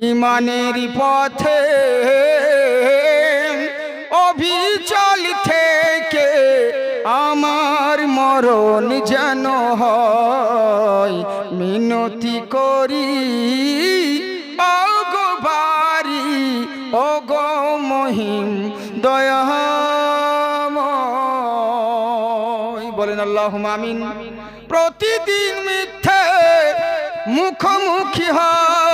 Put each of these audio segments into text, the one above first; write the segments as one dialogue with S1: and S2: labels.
S1: ইমানের পথে অবিচল থেকে আমার মরণ যেন হয়। মিনতি করি, অগো বাড়ি, অগো মহিম, দয়াময়। বলেন আল্লাহ আমিন। প্রতিদিন মিথ্যে মুখোমুখি হয়।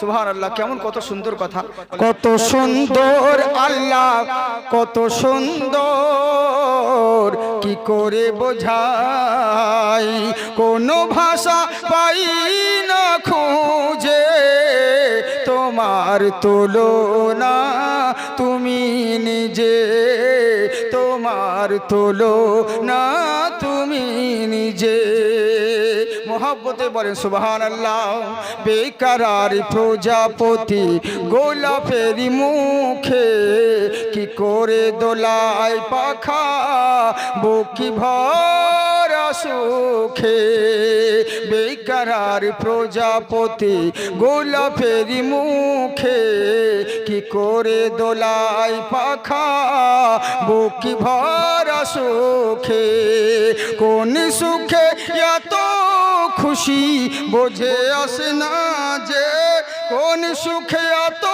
S1: সুভান আল্লাহ কেমন কত সুন্দর কথা। কত সুন্দর আল্লাহ, কত সুন্দর, কি করে বোঝাই? কোন ভাষা পাই না খুঁজে, তোমার তুলনা তুমি নিজে, তোমার তোলো না তুমি নিজে। মোহাব্বতে বলেন সুবহান আল্লাহ বেকার প্রজাপতি গোলাপের মুখে কি করে দোলায় পাখা? বুকি ভরা সুখে বেকার প্রজাপতি গোলাপের মুখে কি করে দোলায় পাখা? বুকি ভরা সুখে কোন সুখে এত খুশি বোঝে আসে না যে কোন সুখে এত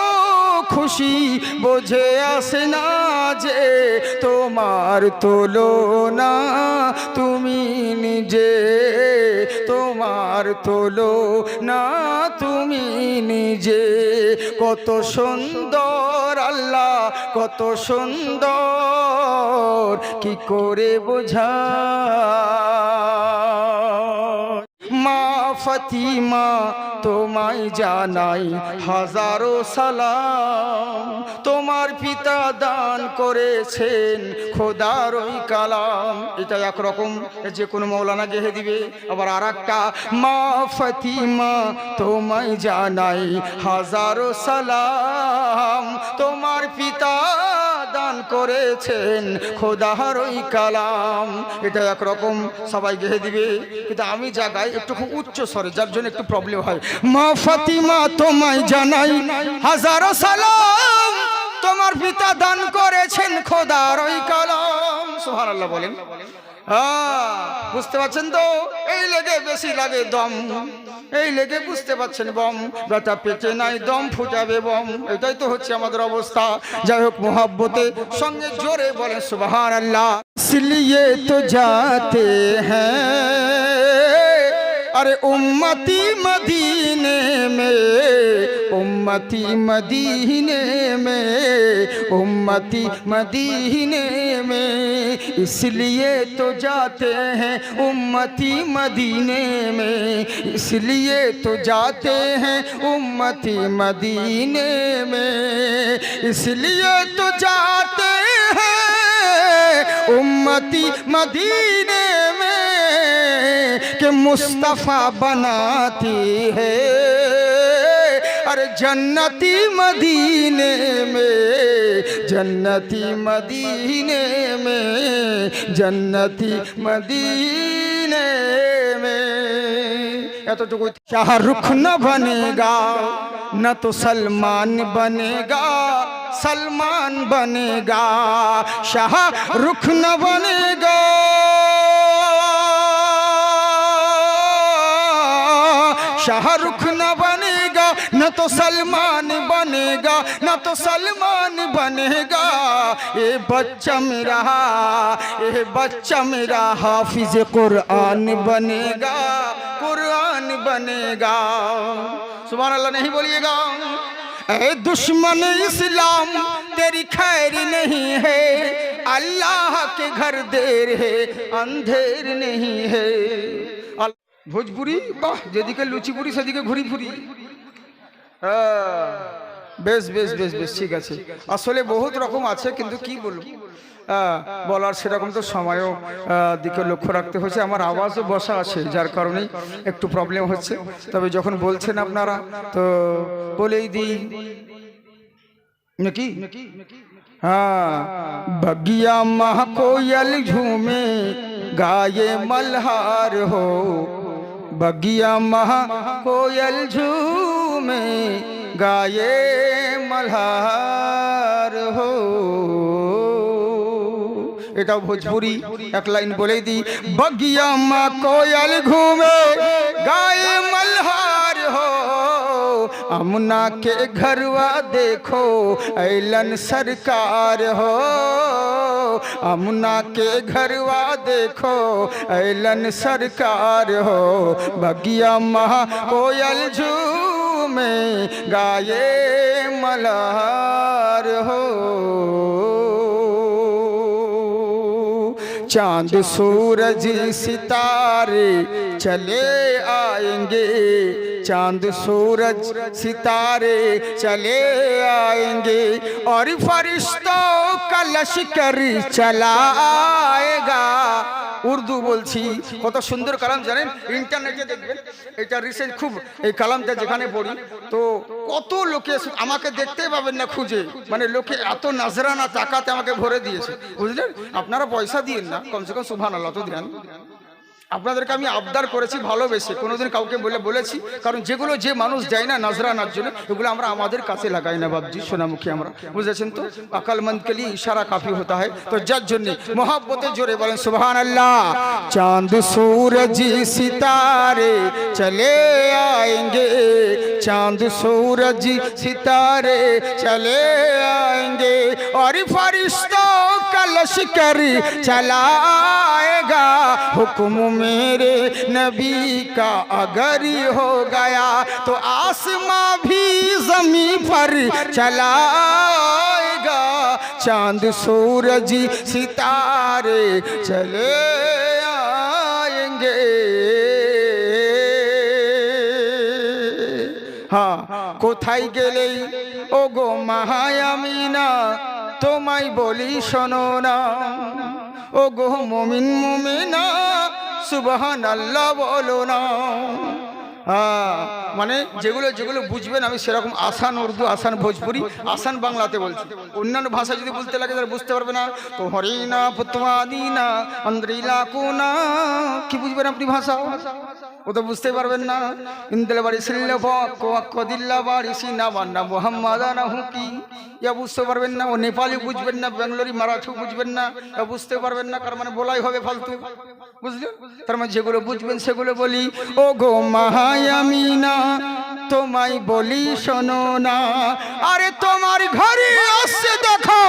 S1: খুশি। বোঝে আসে না যে তোমার তোলো না তুমি নিজে। তোমার তোলো না তুমি নিজে। কত সুন্দর আল্লাহ, কত সুন্দর। কি করে বোঝা? মা ফতিমা, তোমায় জানাই হাজারো সালাম। তোমার পিতা দান করেছেন খোদার ওই কালাম। এটা একরকম, যে কোনো মৌলানা গেহে দিবে। আবার আর একটা মা ফতিমা, তোমায় জানাই হাজারো সালাম। তোমার পিতা করেছেন। খোদাহার ওই কালাম। এটা একরকম সবাই গেহে দিবে। কিন্তু আমি জায়গায় একটু খুব উচ্চ স্বরে, যার জন্য একটু প্রবলেম হয়। মা ফাতিমা তোমায় জানাই, হাজারো সালাম। তোমার পিতা দান করেছেন খোদার ওই কালাম। সোহার আল্লাহ বলেন। বুঝতে পারছেন তো এই লেগে বেশি লাগে দম এই লেগে বুঝতে পারছেন বম ব্যথা পেটে নাই দম ফুটাবে বম এটাই তো হচ্ছে আমাদের অবস্থা যাই হোক মোহাব্বতে সঙ্গে জোরে বলেন সুবাহান আল্লাহ इसलिए तो जाते हैं ارے امتی مدینے میں امتی مدینے میں امتی مدینے میں اس لیے تو جاتے ہیں امتی مدینے میں اس لیے تو جاتے ہیں امتی مدینے میں اس لیے تو جاتے ہیں امتی مدینے کہ مصطفیٰ بناتی ہے۔ ارے جنتی مدینے میں، جنتی مدینے میں، جنتی مدینے میں۔ یا تو شاہ رخ نہ بنے گا، نہ تو سلمان بنے گا، سلمان بنے گا۔ شاہ رخ نہ بنے گا۔ شاہ رخ نہ بنے گا، نہ تو سلمان بنے گا، نہ تو سلمان بنے گا۔ اے بچہ میرا، اے بچہ میرا، حافظ قرآن بنے گا، قرآن بنے گا۔ سبحان اللہ، نہیں بولیے گا۔ اے دشمن اسلام، تیری خیر نہیں ہے۔ اللہ کے گھر دیر ہے، اندھیر نہیں ہے۔ ভোজপুরি? বাহ, যেদিকে লুচি পুরি সেদিকে ঘুরি ফুরি হ্যাঁ, বেশ বেশ বেশ বেশ ঠিক আছে। আসলে বহুত রকম আছে, কিন্তু কি বলব? হ্যাঁ, বলার সেরকম তো সময়ও দিকে লক্ষ্য রাখতে হচ্ছে আমার আওয়াজও বসা আছে, যার কারণে একটু প্রবলেম হচ্ছে। তবে যখন বলছেন আপনারা, তো বলেই দিই। নাকি? হ্যাঁ বগিয়া মাহ ঝুমে, গায়ে মলহার হো। बगिया महा कोयल झूमे गाए मल्हार हो এটাও ভোজপুরি এক লাইন বলেই দিই বগিয়া মা কোয়াল ঘুমে গায়ে মলহার हो امنا کے گھروا دیکھو، ایلن سرکار ہو۔ امنا کے گھروا دیکھو، ایلن سرکار ہو۔ بگیا مہا کوئل جو میں گائے ملہار ہو۔ چاند سورج ستارے چلے آئیں گے۔ چاند سورج ستارے چلے آئیں گے۔ اور فرشتوں کا لشکر چلا آئے گا۔ উর্দু বলছি, কত সুন্দর কালাম, জানেন? ইন্টারনেটে দেখবেন, এটা রিসেন্ট খুব, এই কালামটা যেখানে পড়ি, তো কত লোকে আমাকে দেখতে পাবেন না খুঁজে। মানে লোকে এত নাজরানা টাকাতে আমাকে ভরে দিয়েছে। বুঝলেন? আপনারা পয়সা দিয়েন না, কমসে কম সুভান আল্লাহ তো ধ্যান আপনাদেরকে আমি আবদার করেছি, ভালোবেসে। কোনোদিন কাউকে বলে বলেছি, কারণ যেগুলো যে মানুষ যায় না নাজরানার জন্য ওগুলো আমরা আমাদের কাছে লাগাই না ভাবছি সোনামুখী আমরা। বুঝেছেন তো? আকালমন্দকে লিয়ে ইশারা কাফি হতে হয়। তো যার জন্যে মহাব্বতের জোরে বলেন সুবাহান আল্লাহ চাঁদ, সূরজ, সিতারে চলে আয়েঙ্গে। চাঁদ, সূরজ, সিতারে চলে আয়েঙ্গে। আর لشکر چلائے گا۔ حکم میرے نبی کا اگر ہو گیا تو آسماں بھی زمین پر چلائے گا۔ چاند، سورج، ستارے چلے آئیں گے۔ ہاں کوتھائی گلے اوگو مہا یمینہ তোমায় বলি শোনো না। ও গো মমিন মুমিনা সুবহান আল্লাহ বলো না। মানে যেগুলো যেগুলো বুঝবেন, আমি সেরকম আসান উর্দু, আসান ভোজপুরি, আসান বাংলাতে বলছি। অন্যান্য ভাষা যদি বলতে লাগে, তাহলে বুঝতে পারবে না। তো হরিনা পুতমাদিনা আন্দ্রিলা কোনা কি বুঝবেন আপনি ভাষা? ও তো বুঝতে পারবেন না। ইন্দেল বাড়ি সিল্লে কদিল্লা বাড়ি, সিনা বান্না মোহাম্মদ হুকি ইয়া বুঝতে পারবেন না, ও নেপালি বুঝবেন না বেঙ্গলোরি মারাঠি বুঝবেন না ইয়া বুঝতে পারবেন না কার মানে বলাই হবে ফালতু। বুঝলেন? তার মানে যেগুলো বুঝবেন সেগুলো বলি। ও গো মাহায়ামিনা তোমায় বলি শোনো না। আরে তোমার ঘরে আসছে দেখো,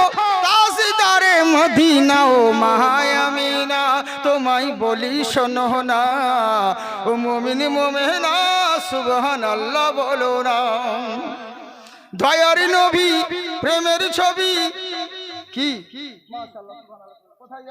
S1: তাজদারে মদিনা, ও মাহায়ামিনা তোমায় বলি, শোনো না। ও মুমিন মোমেনা সুবহান আল্লাহ বলো না। দয়ার নবী, প্রেমের ছবি। কি? কোথায়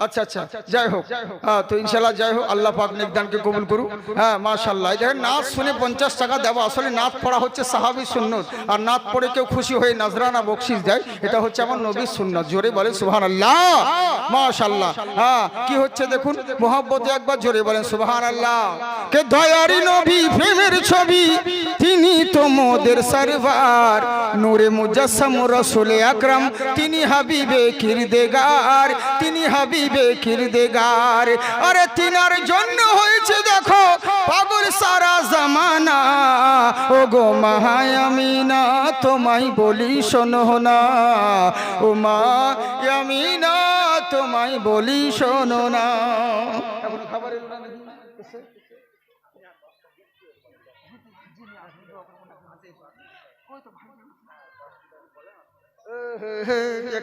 S1: আচ্ছা আচ্ছা যাই হোক। হ্যাঁ তো ইনশাল্লাহ যাই হোক আল্লাহ পাক নেকদানকে কবুল করুক। হ্যাঁ মাশাল্লাহ দেখেন নাচ শুনে পঞ্চাশ টাকা দেবো আসলে নাচ পড়া হচ্ছে সাহাবি সুন্নত। আর নাচ পড়ে কেউ খুশি হয়ে নাজরানা বকশিস দেয় এটা হচ্ছে আমার নবীর সুন্নত। জোরে বলে সুবহান আল্লাহ মাশাল্লাহ হ্যাঁ কি হচ্ছে দেখুন? মোহাব্বতে একবার জোরে বলেন সুবহান আল্লাহ কে দয়ারি নবী প্রেমের ছবি তিনি তো মোদের সরবার। নূরে মুজাসম রসুলে আকরাম তিনি হাবিবে কিরদেগার তিনি হাবিবে কিরদেগার আরে তিনার জন্য হয়েছে দেখো, পাগল সারা জামানা। ও গো মাহায়ামিনা তোমায় বলি শোনো না। ও মা তোমায় বলি শোনো না?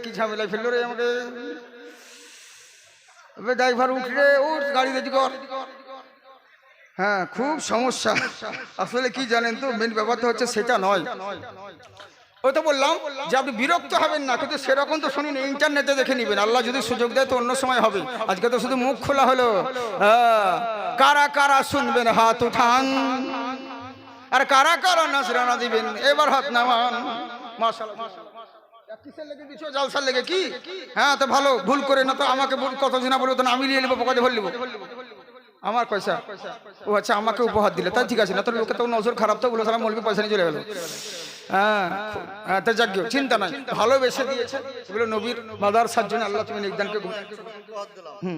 S1: কি ঝামেলায় ফেলল রে আমাকে। ড্রাইভার উঠ রে উঠ গাড়ি রেডি কর। হ্যাঁ খুব সমস্যা। আসলে কি জানেন তো মেন ব্যাপারটা হচ্ছে সেটা নয়। ওই তো বললাম যে আপনি বিরক্ত হবেন না কিন্তু সেরকম তো শুনুন ইন্টারনেটে দেখে নেবেন। আল্লাহ যদি সুযোগ দেয় তো অন্য সময় হবে। আজকে তো শুধু মুখ খোলা হলো। হ্যাঁ, কারা কারা শুনবেন হাত উঠান। আর কারা কারা নাচরানা দিবেন এবার হাত নামান। মাশাআল্লাহ। কিসের লেগে দিছো? জালসার লেগে কি? হ্যাঁ তো ভালো ভুল করে না তো আমাকে কত জনা বলব তো আমি নিয়ে নেব পকেটে আমার পয়সা। ও আচ্ছা আমাকে উপহার দিলে। তাই ঠিক আছে না তোর লোকে তো নজর খারাপ তো বলে সালাম মলবি পয়সা নিয়ে চলে গেল। হ্যাঁ হ্যাঁ তা যাক চিন্তা নাই। ভালোবেসে দিয়েছে। এগুলো নবীর মাদার সাজ্জন আল্লাহ তুমি নিদানকে হুম।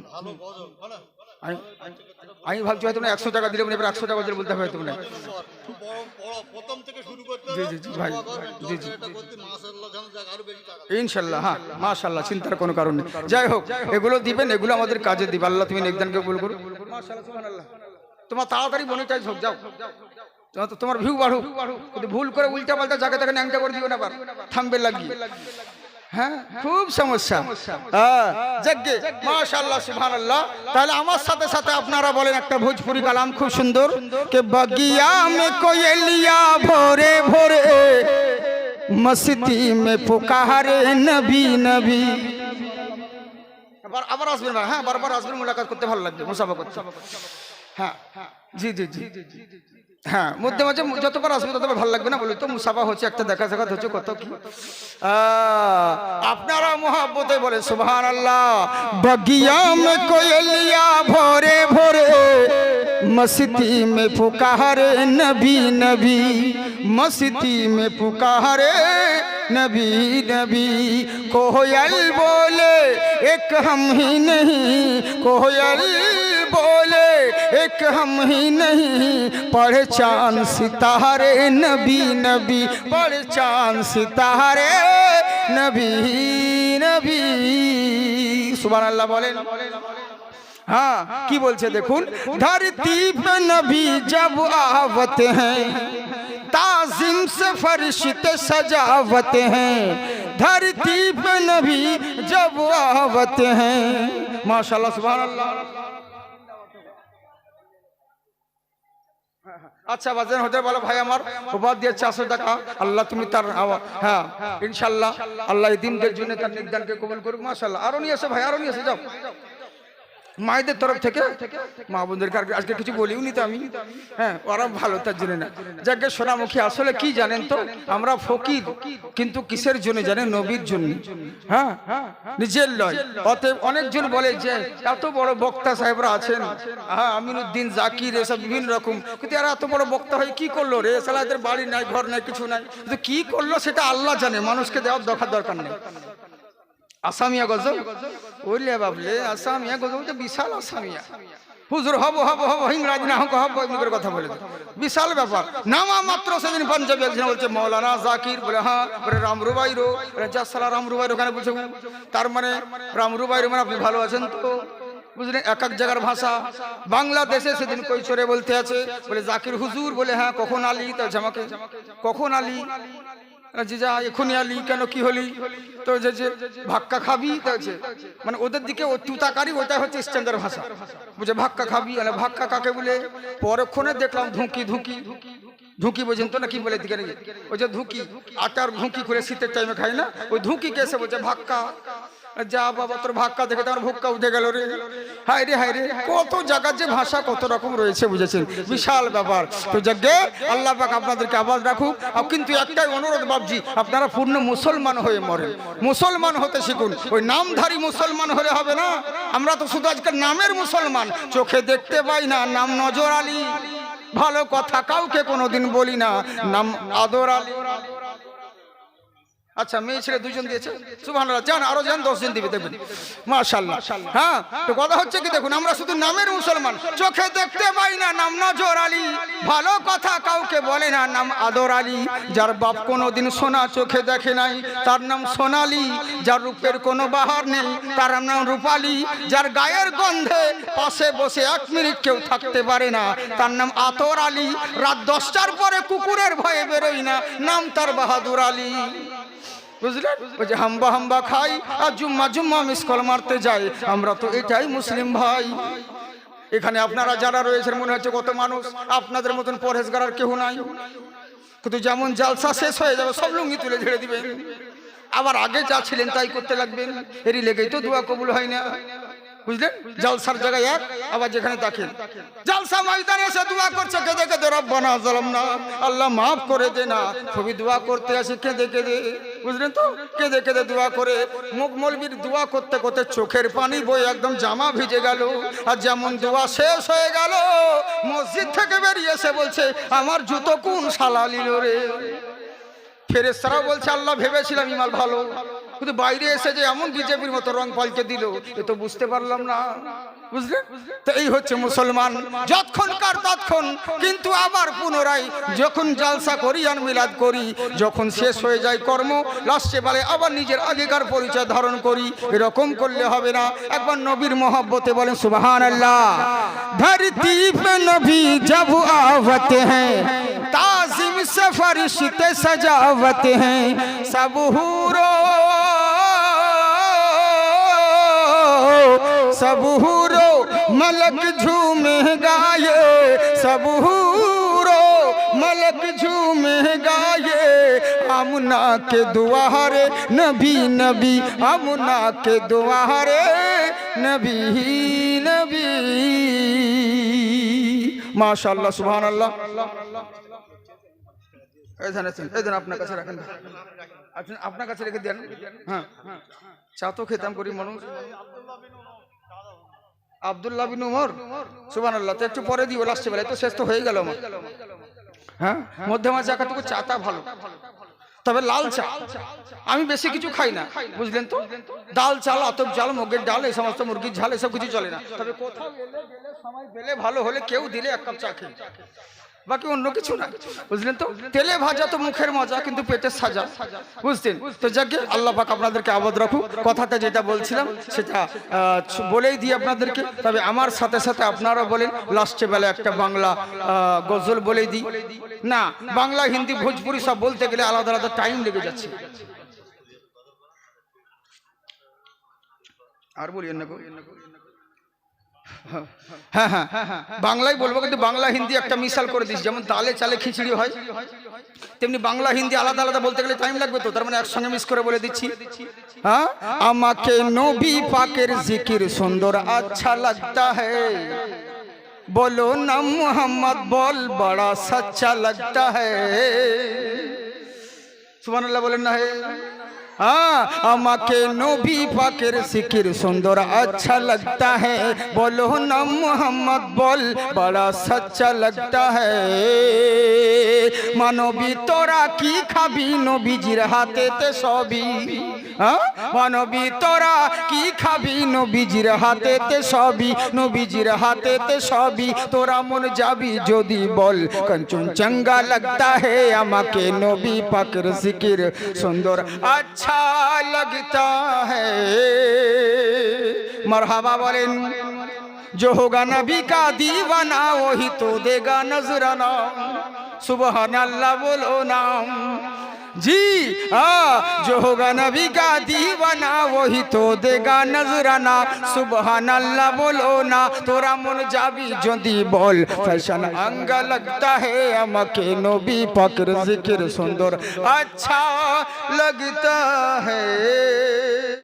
S1: আমি ভাবছি হয়তো একশো টাকা দিলে এবার একশো টাকা দিলে বলতে হবে হয়তো না
S2: খুব বড় বড় প্রথম থেকে শুরু করতে
S1: জি,
S2: হবে
S1: জি, জি, ভাই,
S2: দোয়া করবেন,
S1: জি, জি।
S2: এটা করতে মাশাআল্লাহ যেন যাক আরও বেশি টাকা
S1: ইনশাল্লাহ হ্যাঁ মাশাল্লাহ চিন্তার কোনো কারণ নেই। যাই হোক এগুলো দিবেন এগুলো আমাদের কাজে দিবে। আল্লাহ তুমি নিদানকে কবুল করো তোমার তাড়াতাড়ি মনিটাইজ হোক যাও। তোমার ভিউ বাড়ুক। ভুল করে উল্টা পাল্টা জায়গা থেকে ন্যাংটা করে দিও না আবার। থামবে লাগিয়ে হ্যাঁ খুব সমস্যা। হ্যাঁ যাকে মাশাআল্লাহ, সুবহানাল্লাহ। তাহলে আমার সাথে সাথে আপনারা বলেন একটা ভোজপুরি কালাম, খুব সুন্দর। কে বগিয়া মে কোয়েলিয়া ভোরে ভোরে মস্তি মে পুকারে নবী নবী। আবার আসবেন হ্যাঁ বারবার আসবেন, মোলাকাত করতে ভালো লাগবে, মুসাফা করতে। হ্যাঁ জি জি জি। হ্যাঁ মধ্যে মাঝে যতবার আসবে ততবার ভালো লাগবে না বলি তো মুসাফা হচ্ছে একটা দেখা সাক্ষাৎ হচ্ছে কত কি আহ, আপনারা মোহাব্বতে বলে সুবহান আল্লাহ বগিয়া মে কোয়েলিয়া ভোরে ভোরে মস্তি মে পুকারে নবী নবী মস্তি মে পুকারে नबी नबी कोयल बोले एक हम ही नहीं कोयल बोले ایک ہم ہی نہیں، پڑھ چاند ستارے نبی نبی، پڑھ چاند ستارے نبی نبی۔ سبحان اللہ بولے ہاں کی بول چھے دیکھون؟ دھرتی پہ نبی جب آوت ہیں تازم سے فرشت سجاوت ہیں۔ دھرتی پہ نبی جب آوت ہیں۔ ماشاءاللہ، سبحان اللہ۔ আচ্ছা বাজার হতে বলো ভাই আমার। উপহার দিয়ে চারশো টাকা। আল্লাহ, তুমি তার হ্যাঁ ইনশাল্লাহ আল্লাহ দিনদের জন্য তার নির্ধারণকে কবল করুক মাসাল্লাহ আরও নিয়ে এসে ভাই, আরও নিয়ে এসে, যাও। মায়েদের তরফ থেকে মা বোনদেরকে আর- আজকে কিছু বলিও নি তো আমি। হ্যাঁ ওরা ভালো তার জন্য না। যাকে সোনামুখী আসলে কি জানেন তো? আমরা ফকির কিন্তু কিসের জন্য জানেন? নবীর জন্য। হ্যাঁ? নিজের লয়। অতএব অনেকজন বলে যে এত বড় বক্তা সাহেবরা আছেন। হ্যাঁ আমিনুদ্দিন জাকির এসব বিভিন্ন রকম। কিন্তু এরা এত বড় বক্তা হয়ে কি করল রে? সালা এদের বাড়ি নাই ঘর নাই কিছু নাই। কিন্তু কি করল সেটা আল্লাহ জানে। মানুষকে দেওয়ার দেখার দরকার নেই। আসামিয়া গজল ওইলে বাবলে আসামিয়া গজল তো বিশাল আসামিয়া। হুজুর, হব হব হব হিংরাজ না হোক, হব এমনি কথা বলে বিশাল ব্যাপার। নামা মাত্র সেদিন পঞ্জাবি একজন বলছে, মৌলানা জাকির, বলে হ্যাঁ বলে রামরুবাইরো জাসালা রামরুবাইর ওখানে বলছে? তার মানে রামরুবাইরো মানে আপনি ভালো আছেন তো? বুঝলেন এক এক জায়গার ভাষা। বাংলাদেশে সেদিন কৈশোরে বলতে আছে, বলে, জাকির হুজুর, বলে হ্যাঁ কখন আলি? তো আমাকে, কখন আলি? যে যা, এখনই আলি, কেন কি হলি? তো যে যে ভাক্কা খাবি মানে ওদের দিকে তুতাকারি ওটা হচ্ছে স্ট্যান্ডার্ড ভাষা। বুঝে ভাক্কা খাবি মানে ভাক্কা কাকে বলে? পরক্ষণে দেখলাম ধুঁকি ধুঁকি। ধুঁকি বোঝেন তো না কি বলে দিকে ওই যে ধুঁকি, আটার ধুঁকি করে শীতের টাইমে খাই না? ওই ধুঁকি কেসে বলছে? ভাক্কা। যা বাবা, তোর ভাক্কা দেখে তোমার ভুক্কা উঠে গেল রে। হায় রে হায় রে, কত জায়গার যে ভাষা কত রকম রয়েছে, বুঝেছেন? বিশাল ব্যাপার। তো যাকে আল্লাহ পাক আপনাদেরকে আবাদ রাখুক। কিন্তু একটাই অনুরোধ বাবজি আপনারা পূর্ণ মুসলমান হয়ে মরেন। মুসলমান হতে শিখুন। ওই নামধারী মুসলমান হলে হবে না? আমরা তো শুধু আজকে নামের মুসলমান। চোখে দেখতে পাই না, নাম নজর আলী। ভালো কথা কাউকে কোনোদিন বলি না। নাম আদর আলী। আচ্ছা মেয়ে ছেলে দুজন দিয়েছে? সুবহানাল্লাহ যান আরও যান দশ জন দিবে দেখবেন। মাশাআল্লাহ। হ্যাঁ তো কথা হচ্ছে কি দেখুন আমরা শুধু নামের মুসলমান। চোখে দেখতে পাই না নাম নজর আলী। ভালো কথা কাউকে বলে না নাম আদর আলী। যার বাপ কোনোদিন সোনা চোখে দেখে নাই তার নাম সোনালি। যার রূপের কোনো বাহার নেই তার নাম রূপালী। যার গায়ের গন্ধে পাশে বসে এক মিনিট কেউ থাকতে পারে না তার নাম আতর আলী। রাত দশটার পরে কুকুরের ভয়ে বেরোই না নাম তার বাহাদুর আলী। বুঝলেন? ওই যে হাম্বা হাম্বা খাই আর জুম্মা জুম্মা মিস কল মারতে যাই। আমরা তো এটাই মুসলিম ভাই। এখানে আপনারা যারা রয়েছেন, মনে হচ্ছে কত মানুষ, আপনাদের মতন পরহেজগার আর কেউ নাই। কিন্তু যেমন জালসা শেষ হয়ে যাবে, সব লুঙ্গি তুলে ঝেড়ে দিবেন। আবার আগে যা ছিলেন তাই করতে লাগবেন। এরই লেগেই তো দোয়া কবুল হয় না। বুঝলেন? জলসার জায়গায় এক, আবার যেখানে দেখেন জালসা ময়দানে এসে দোয়া করছে, কেঁদে কেঁদে, রব্বানা জালাম না আল্লাহ মাফ করে দে না। ছবি দোয়া করতে আসে, কেঁদে কেঁদে। বুঝলেন তো? কেঁদে কেঁদে দোয়া করে, মুখ মলবির দোয়া করতে করতে চোখের পানি বই একদম জামা ভিজে গেল। আর যেমন দোয়া শেষ হয়ে গেল, মসজিদ থেকে বেরিয়ে এসে বলছে, আমার জুতো কোন শালা লিল রে? ফেরেস্তারাও বলছে, আল্লাহ ভেবেছিলাম ইমাল ভালো। কিন্তু বাইরে এসে যে এমন বিজেপির মতো রং পাল্টে দিল, এ তো বুঝতে পারলাম না। বুঝলেন তো এই হচ্ছে মুসলমান, যতক্ষণকার তৎক্ষণ কিন্তু আবার পুনরায় যখন জালসা করি আর মিলাদ করি, যখন শেষ হয়ে যায় কর্ম, লাস্টে পারে আবার নিজের আগেকার পরিচয় ধারণ করি, এরকম করলে হবে না। একবার নবীর মহব্বতে বলেন সুবাহান আল্লাহ ধরতি পে নবী জব आवते हैं ताजिम से फरिश्ते सजावते हैं सब हूरो मलक झूमे गाये सब हूरो मलक झूमे गाये अमुना के दुआरे नबी नबी अमुना के दुआरे नबी नबी মাশাআল্লাহ সুবহানাল্লাহ এই ধান আছেন এই ধান আপনার কাছে রাখেন আপনি আপনার কাছে রেখে দেন হ্যাঁ চা তো খেতাম করি মানুষ আব্দুল্লাহ বিন উমর। সুবহানাল্লাহ, তো একটু পরে দিও লাস্টে বেলায় তো শেষ তো হয়ে গেল আমার। হ্যাঁ? মধ্যে মধ্যমা চা চাটা ভালো। তবে লাল চা, আমি বেশি কিছু খাই না, বুঝলেন তো? ডাল, চাল, আতপ চাল মুগের ডাল, এই সমস্ত মুরগির ঝাল, এসব কিছু চলে না। তবে কোথাও সময় পেলে, ভালো হলে কেউ দিলে এক কাপ চা খেয়ে। বাকি অন্য কিছু না। বুঝলেন তো? তেলে ভাজা তো মুখের মজা কিন্তু পেটের সাজা। বুঝতেন তো যাকে আল্লাহ পাক আপনাদেরকে আবাদ রাখুক। কথাটা যেটা বলছিলাম সেটা বলেই দিই আপনাদেরকে। তবে আমার সাথে সাথে আপনারা বলেন লাস্টে বেলা একটা বাংলা গজল বলেই দিই। না বাংলা হিন্দি ভোজপুরি সব বলতে গেলে আলাদা আলাদা টাইম লেগে যাচ্ছে। আর বলিয়েন না। হ্যাঁ হ্যাঁ, হ্যাঁ হ্যাঁ বাংলায় বলব কিন্তু বাংলা, হিন্দি একটা মিশাল করে দিস। যেমন তালে চালে খিচড়ি হয়, তেমনি বাংলা, হিন্দি আলাদা আলাদা বলতে গেলে টাইম লাগবে তো, তার মানে একসঙ্গে মিস করে বলে দিচ্ছি। হ্যাঁ? আমাকে নবী পাকের জিকির সুন্দর আচ্ছা লাগতা হে। বলো না মোহাম্মদ, বল, বড়া সচ্চা লাগতা হে। সুবহানাল্লাহ বলেন না হে। আমাকে নবী পাকের সিকির সুন্দর अच्छा लगता है बोलो ना मोहम्मद बोल बड़ा सच्चा लगता है মানবী তোরা কি খাবি নবীজির হাতেতে সবই হ্যাঁ মানবী তোরা কি খাবি নবীজির হাতেতে সবই নবীজির হাতেতে সবই তোরা মন যাবি যদি বল কঞ্চন চঙ্গা লাগতা হে আমাকে নবী পাকের জিকির সুন্দর আচ্ছা लगता है मरहबा बोलें जो होगा नबी का दीवाना वही तो देगा नजराना सुबह अल्लाह बोलो नाम जी हाँ जो होगा नबी का दीवाना वही तो देगा नजराना सुबह अल्लाह बोलो ना तोरा मन जाबी যদি বল ফ্যাশন আঙ্গা लगता है আমাকে নবী পাকের জিকির সুন্দর अच्छा लगता है